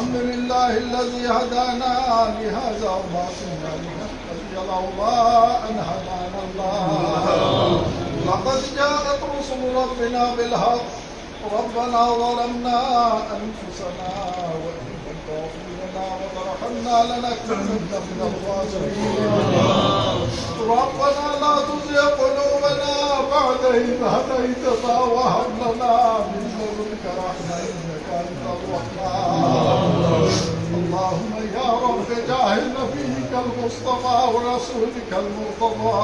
الحمد لله الذي هدانا لهذا وما كنا لنهتدي لولا أن هدانا الله. لقد جاءت رسل ربنا بالحق. ربنا ظلمنا أنفسنا وإن لم تغفر لنا وترحمنا لنكونن من الخاسرين. ربنا لا تزغ قلوبنا بعد إذ هديتنا وهب لنا من لدنك رحمة الوهاب اللهم يا رب جاهل نبيك المصطفى ورسولك المرتضى.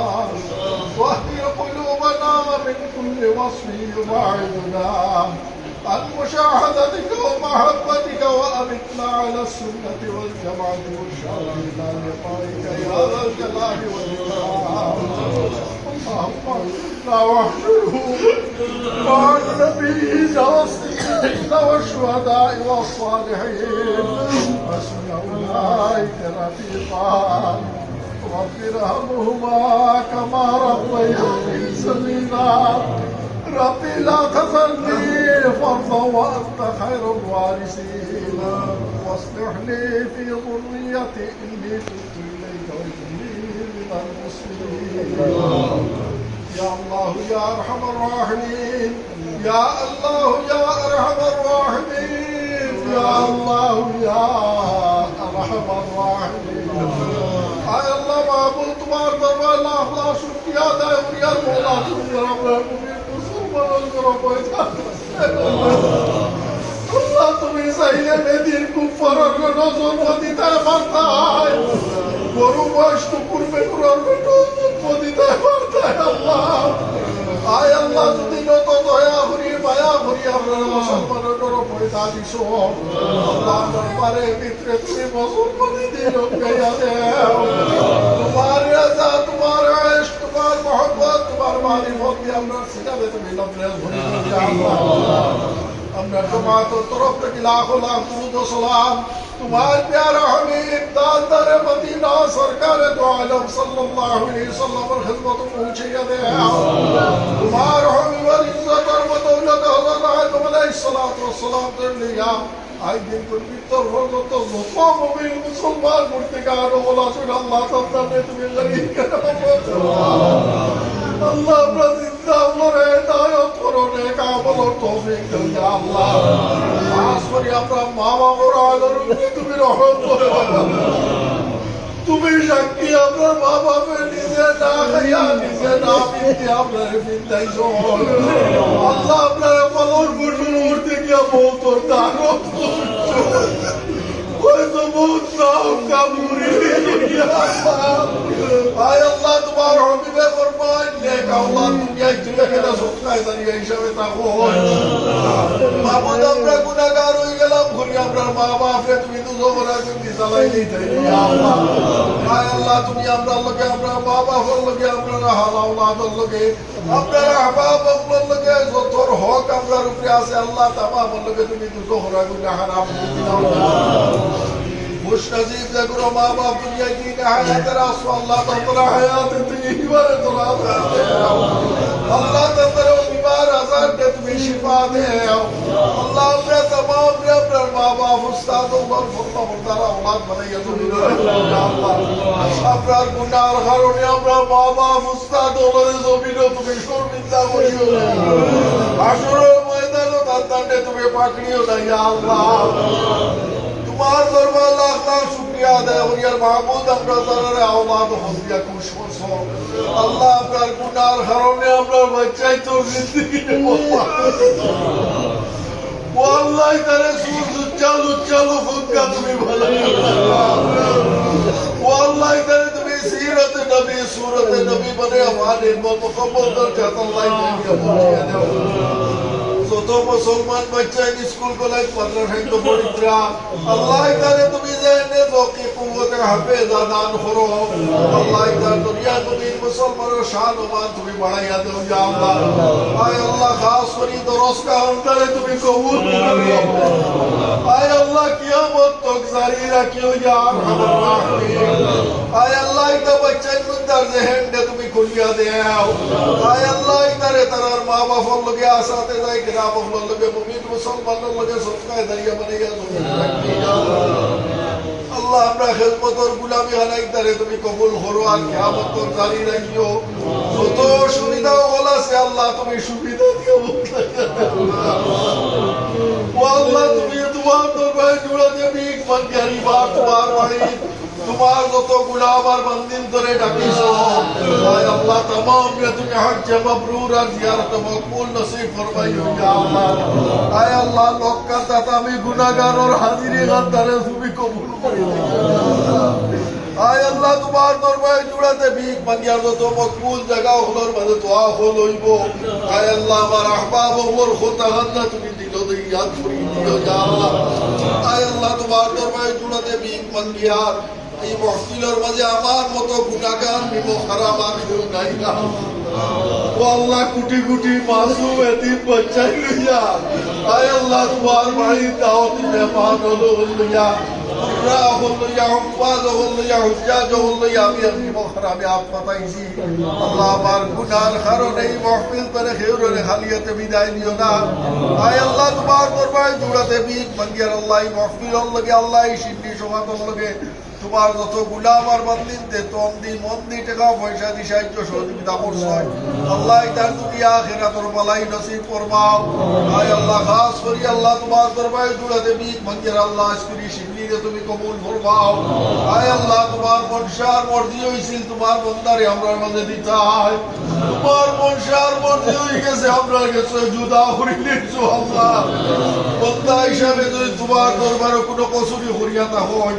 واهدي قلوبنا من كل وصف يبعدنا عن مشاهدتك ومحبتك وأمتنا على السنة والجماعة والشرع إلى لقائك يا ذا الجلال والإكرام. اللهم لا واحشره مع والشهداء والصالحين حسن أولئك رفيقا رب ارحمهما كما ربياني صغيرا ربي لا تذرني فرضا وانت خير الوارثين واصلح لي في ذريتي اني تبت اليك واني من المسلمين يا الله يا أرحم الراحمين يا الله يا ارحم الراحمين يا الله يا ارحم الراحمين আয় আল্লাহ মাহবুব তোমার দরবার লাখ লাখ শুকরিয়া আদায় করি আর মোলা তুমি রব্বে মুমিন মুসলমানদের উপরে আল্লাহ তুমি চাইলে মেদির কুফারের নজর দিতে পারতাই গরু বয়স কুকুর বেকুরের বেটো উপরে দাদিস আল্লাহ দরবারে ভিতরে তুমি মুসলমানি দিন গাইয়া দেও। তোমার রাজা, তোমার আয়েশ, তোমার মোহব্বত, তোমার আমরা আমরা মদিনা সরকার দো আলম সালাতু ওয়াস সালাম দের লিয়া আই দিন পবিত্র হযরত যত মুমিন মুসলমান মুর্তিকার শুন আল্লাহ তুমি আল্লাহ তৌফিক আল্লাহ। আমরা মা বাবার তুমি রহম করো তুমি সাক্ষী আপনার মা বাপের নিজে না খাইয়া, নিজে না পিতে আপনার আল্লাহ আপনার তোর দানো হয়তো বহুত নাম কামুরি আয় আল্লাহ তোমার হবিবে ফরমান নেক আল্লাহ দুনিয়ায় তুমি কেন সৎকায় দাঁড়িয়ে মাহমুদ আমরা গুনাহগার হই গেলাম ঘুরি আমরা মা বাপরে তুমি তো জবরা তুমি চালাই নেই তাই আল্লাহ আয় আল্লাহ তুমি আমরা লগে আমরা মা বাপর লগে আমরা হালাউলাদর লগে আমরা আহবাব আপনার লগে যতর হক আমরা উপরে আছে আল্লাহ তামাম লগে তুমি তো জবরা গুনাহান আপনি مش نزيف ده جرو ما ما الدنيا دينا حياة راس والله تطلع حياة الدنيا ورد الله الله تطلع तो तेरे बीमार आजाद दे तुम्हें शिफा दे अल्लाह अपने तमाम अपने अपने माँ बाप उस्तादों और फुल्ला फुल्ला औलाद बनाइए तुम আপনার গুনার কারণে আমরা মা বাপ উস্তাদ ওলরে জমিনও তুমি শর্মিন্দা করিও আসরের ময়দানও তার দান্ডে তুমি পাকড়িও না ইয়া আল্লাহ তোমার দরবার লাখ লাখ শুক্রিয়া আদায়। করি আর মাহমুদ আমরা তারারে আওলাদ খুশ করছ আল্লাহ আপনার গুনার কারণে আমরা বাচ্চাই তোর জিন্দগি ও আল্লাহ, তারে সুর উচ্চাল উচ্চাল ফুটকা তুমি ভালো ও আল্লাহ, তারে তুমি সিরতে নবী, সুরতে নবী বনে আমাদের আল্লাহ তাআলা পৌঁছে দাও যত মুসলমান বাচ্চা স্কুল কলেজ মাদ্রাসায় তো পড়িত্রা আল্লাহ তারে তুমি জানে বকি কুওয়াতে হাফেজ দান করো আল্লাহ তার দুনিয়া তুমি মুসলমানের শান ও মান তুমি বাড়াইয়া দাও ইয়া আল্লাহ আয় আল্লাহ খাস করি দরস কা অন্তরে তুমি কবুল করো আয় আল্লাহ কিয়ামত তক জারি রাখিও ইয়া আরহামার রাহিমিন আয় আল্লাহ এটা বাচ্চার মুন্দার জেহেনটা তুমি খুলিয়া দেও আয় আল্লাহ তারে তারার মা বাবার লগে আসাতে যাই গ্রামের লগে মুমিন মুসলমানের লগে সবকায় দাঁড়িয়ে বানাইয়া জমি রাখি খেদমতর গুলামি হালাই তারে তুমি কবুল হরো আর কিয়ামতর জারি রাখিও। যত সুবিধা হল আছে, আল্লাহ তুমি সুবিধা দিও। ও আল্লাহ, তুমি তোমার দরবারে জুড়া দেবি মনকারি বা তোমার বাড়ি তোমার যতগুলা আমার বান্দিন ধরে ডাকিস। আল্লাহ তমাম তুমি হজ্জে মাবরুর আর জিয়ারত মকবুল নসিব ফরমাইও ইয়া আল্লাহ আয় আল্লাহ লক্কা দাতা, আমি গুনাহগার ওর হাজিরি গান্দারে তুমি কবুল করিও আয় আল্লাহ, তোমার দরবারে জুড়াতে ভিক মানিয়ার যত মকবুল জায়গা হলোর মাঝে দোয়া হল হইব। আয় আল্লাহ, আমার আহবাব ওমর খোতা তুমি দিল ইয়াদ করিয়ে দিও ইয়া আল্লাহ আয় আল্লাহ, তোমার দরবারে জুড়াতে ভিক মানিয়ার এই মহফিলের মাঝে আমার মতো গুণাগান আর কেউ নাই না। ও আল্লাহ মাসুম আল্লাহ আমি আল্লাহ এই বিদায় নিও না। আয় আল্লাহ, তোমার জুড়াতে বিক আল্লাহ মহফিল লগে আল্লাহ সিদ্ধি লগে তোমার যত গুলাম আর বান্দিন তে তন্দি মন্দি টাকা পয়সা দি সাহায্য সহযোগিতা করছ। আল্লাহ তার দুনিয়া আখিরাতর বালাই নসিব ফরমাও। আয় আল্লাহ, খাস করি আল্লাহ তোমার দরবারে জুড়াতে বিক মঙ্গিয়ার আল্লাহ আজকুরি শিবলিরে তুমি কবুল ফরমাও। আয় আল্লাহ, তোমার মনসার মর্জি হইছিল তোমার বন্দারে আমরা মাঝে দিতে হয়। তোমার মনসার মর্জি হয়ে গেছে, আমরা গেছে জুদা করিলে আল্লাহ বন্দা হিসাবে যদি তোমার দরবারে কোনো কসুরি হরিয়াতা হয়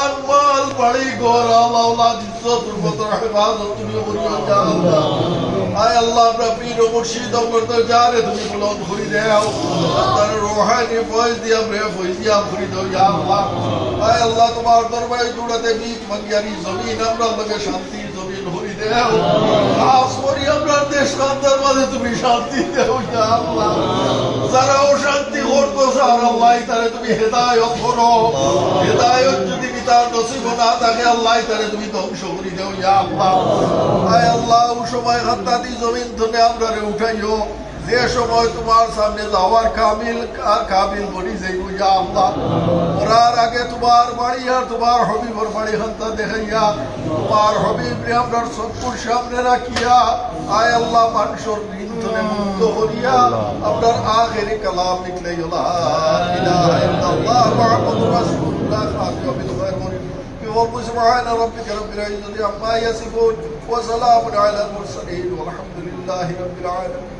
মাল বাড়ি ঘর, আল্লাহ আল্লাহ ইজ্জত উর্বতর হেফাজত, তুমি করিও যা আল্লাহ। আয় আল্লাহ আপনার পীর ও মুর্শিদ করতে যারে তুমি বুলন করি দেও। আপনার রোহানি ফয়েজ দিয়া প্রে ফয়েজ দিয়া করি দাও, ইয়া আল্লাহ। আয় আল্লাহ, তোমার দরবারে জুড়াতে বিক মঙ্গিয়ারি জমিন, আমরা লগে তুমি শান্তি দেও ইয়া আল্লাহ যারা অশান্তি করতো স্যার আল্লাহ তারে তুমি হেদায়ত করো। হেদায়ত যদি তার নসিব না থাকে, আল্লাহ তারে তুমি ধ্বংস করি দেও ইয়া আল্লাহ আয় আল্লাহ, ও সময় হাত্তাদি জমিন ধরে আমরা উঠাইও। যে সময় তোমার সামনে যাওয়ার কামিল আর কাবিল বনি যাইব ইয়া আল্লাহ ওরার আগে তোমার বাড়ি আর তোমার হবিবর বাড়ি হান্তা দেখাইয়া তোমার হবিব রে আপনার চক্ষুর সামনে রাখিয়া আয় আল্লাহ মানুষের নিন্দনে মুক্ত করিয়া আপনার আখেরি কালাম লিখলে লা ইলাহা ইল্লাল্লাহ মুহাম্মাদুর রাসূলুল্লাহ খাতিম বিল খায়র ورب سبحان ربك رب العزة عما يصفون وسلام على المرسلين والحمد لله رب العالمين